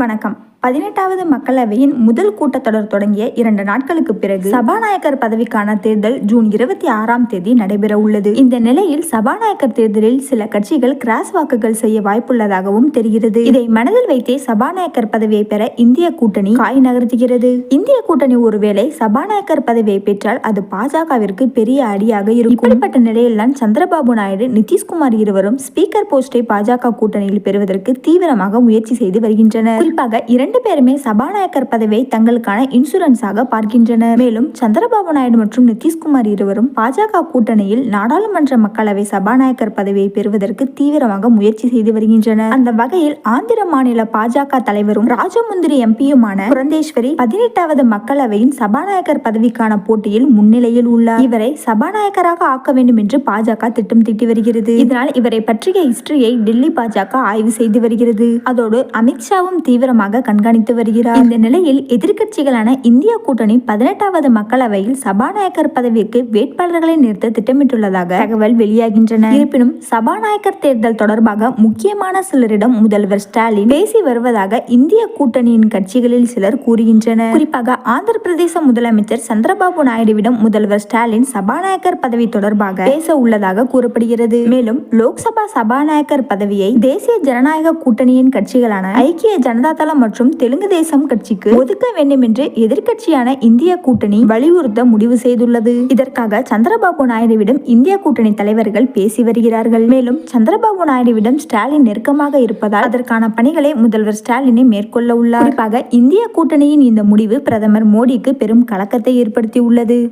வணக்கம். பதினெட்டாவது மக்களவையின் முதல் கூட்டத்தொடர் தொடங்கிய இரண்டு நாட்களுக்கு பிறகு சபாநாயகர் பதவிக்கான தேர்தல் ஜூன் இருபத்தி ஆறாம் தேதி நடைபெற உள்ளது. இந்த நிலையில் சபாநாயகர் தேர்தலில் சில கட்சிகள் கிராஸ் வாக்குகள் செய்ய வாய்ப்புள்ளதாகவும் தெரிகிறது. இதை மனதில் வைத்தே சபாநாயகர் பதவியை பெற இந்திய கூட்டணி காய் நகர்த்துகிறது. இந்திய கூட்டணி ஒருவேளை சபாநாயகர் பதவியை பெற்றால் அது பாஜகவிற்கு பெரிய அடியாக இருக்கும். இப்படிப்பட்ட நிலையில்தான் சந்திரபாபு நாயுடு நிதிஷ்குமார் இருவரும் ஸ்பீக்கர் போஸ்டை பாஜக கூட்டணியில் பெறுவதற்கு தீவிரமாக முயற்சி செய்து வருகின்றனர். குறிப்பாக இரண்டு பேருமே சபாநாயகர் பதவியை தங்களுக்கான இன்சூரன்ஸாக பார்க்கின்றனர். மேலும் சந்திரபாபு நாயுடு மற்றும் நிதிஷ்குமார் இருவரும் பாஜக கூட்டணியில் நாடாளுமன்ற மக்களவை சபாநாயகர் பதவியை பெறுவதற்கு தீவிரமாக முயற்சி செய்து வருகின்றனர். அந்த வகையில் ஆந்திர மாநில பாஜக தலைவரும் ராஜமுந்திரி எம்பியுமான புரந்தேஸ்வரி பதினெட்டாவது மக்களவையின் சபாநாயகர் பதவிக்கான போட்டியில் முன்னிலையில் உள்ளார். இவரை சபாநாயகராக ஆக்க வேண்டும் என்று பாஜக திட்டம் தீட்டி வருகிறது. இதனால் இவரை பற்றிய ஹிஸ்டரியை டெல்லி பாஜக ஆய்வு செய்து வருகிறது. அதோடு அமித்ஷாவும் தீவிரமாக கண்காணித்து வருகிறார். இந்த நிலையில் எதிர்க்கட்சிகளான இந்திய கூட்டணி பதினெட்டாவது மக்களவையில் சபாநாயகர் பதவிக்கு வேட்பாளர்களை நிறுத்த திட்டமிட்டுள்ளதாக தகவல் வெளியாகின்றன. இருப்பினும் சபாநாயகர் தேர்தல் தொடர்பாக முக்கியமான சிலரிடம் முதல்வர் ஸ்டாலின் பேசி வருவதாக இந்திய கூட்டணியின் கட்சிகளில் சிலர் கூறுகின்றனர். குறிப்பாக ஆந்திர பிரதேச முதலமைச்சர் சந்திரபாபு நாயுடுவிடம் முதல்வர் ஸ்டாலின் சபாநாயகர் பதவி தொடர்பாக பேச உள்ளதாக கூறப்படுகிறது. மேலும் லோக்சபா சபாநாயகர் பதவியை தேசிய ஜனநாயக கூட்டணியின் கட்சிகளான ஐக்கிய ஜனதா தளம் மற்றும் தெலுங்கு தேசம் கட்சிக்கு ஒதுக்க வேண்டும் என்று எதிர்க்கட்சியான இந்திய கூட்டணி வலியுறுத்த முடிவு செய்துள்ளது. இதற்காக சந்திரபாபு நாயுடுவிடம் இந்திய கூட்டணி தலைவர்கள் பேசி வருகிறார்கள். மேலும் சந்திரபாபு நாயுடுவிடம் ஸ்டாலின் நெருக்கமாக இருப்பதால் அதற்கான பணிகளை முதல்வர் ஸ்டாலினை மேற்கொள்ள உள்ளார். குறிப்பாக இந்திய கூட்டணியின் இந்த முடிவு பிரதமர் மோடிக்கு பெரும் கலக்கத்தை ஏற்படுத்தியுள்ளது.